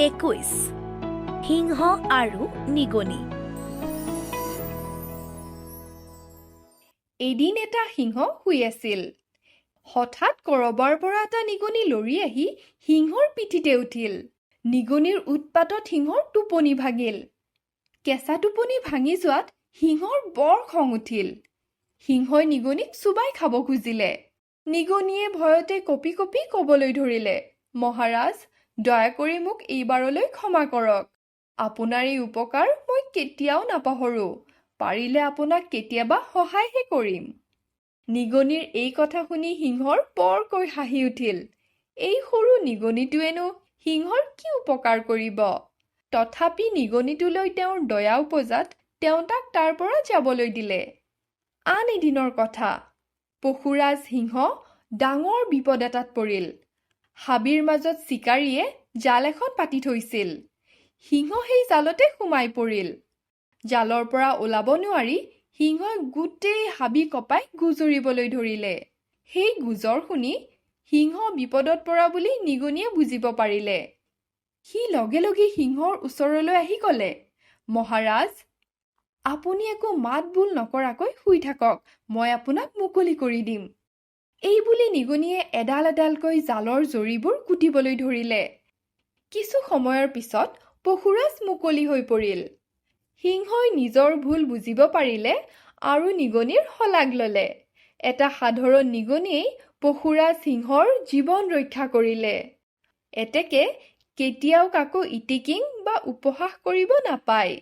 একৈছ। সিংহ আৰু নিগনি। এদিন এটা সিংহ শুই আছিল। হঠাৎ কৰবাৰ পৰা এটা নিগনি লৰি আহি সিংহৰ পিঠিতে উঠিল। নিগনিৰ উৎপাতত সিংহৰ টোপনি ভাগিল। কেঁচা টোপনি ভাঙি যোৱাত সিংহৰ বৰ খং উঠিল। সিংহই নিগনিক চোবাই খাব খুজিলে। নিগনিয়ে ভয়তে কঁপি কঁপি ক'বলৈ ধৰিলে। মহাৰাজ দয়া কৰি মোক এইবাৰলৈ ক্ষমা কৰক। আপোনাৰ এই উপকাৰ মই কেতিয়াও নাপাহৰোঁ। পাৰিলে আপোনাক কেতিয়াবা সহায়হে কৰিম। নিগনিৰ এই কথা শুনি সিংহৰ বৰকৈ হাঁহি উঠিল। এই সৰু নিগনিটোৱেনো সিংহৰ কি উপকাৰ কৰিব? তথাপি নিগনিটোলৈ তেওঁৰ দয়া উপজাত তেওঁ তাক তাৰ পৰা যাবলৈ দিলে। আন এদিনৰ কথা পশুৰাজ সিংহ ডাঙৰ বিপদ এটাত পৰিল। হাবিৰ মাজত চিকাৰীয়ে জাল এখন পাতি থৈছিল। সিংহ সেই জালতে সোমাই পৰিল। জালৰ পৰা ওলাব নোৱাৰি সিংহই গোটেই হাবি কপাই গুজৰিবলৈ ধৰিলে। সেই গুজৰ শুনি সিংহ বিপদত পৰা বুলি নিগনিয়ে বুজিব পাৰিলে। সি লগে লগে সিংহৰ ওচৰলৈ আহি ক'লে মহাৰাজ আপুনি একো মাত বোল নকৰাকৈ শুই থাকক মই আপোনাক মুকলি কৰি দিম। এই বুলি নিগনিয়ে এডাল এডালকৈ জালৰ জৰিবোৰ কুটিবলৈ ধৰিলে। কিছু সময়ৰ পিছত পশুৰাজ মুকলি হৈ পৰিল। সিংহই নিজৰ ভুল বুজিব পাৰিলে আৰু নিগনিৰ শলাগ ল'লে। এটা সাধাৰণ নিগনিয়েই পশুৰাজ সিংহৰ জীৱন ৰক্ষা কৰিলে। এতেকে কেতিয়াও কাকো ইটিকিং বা উপহাস কৰিব নাপায়।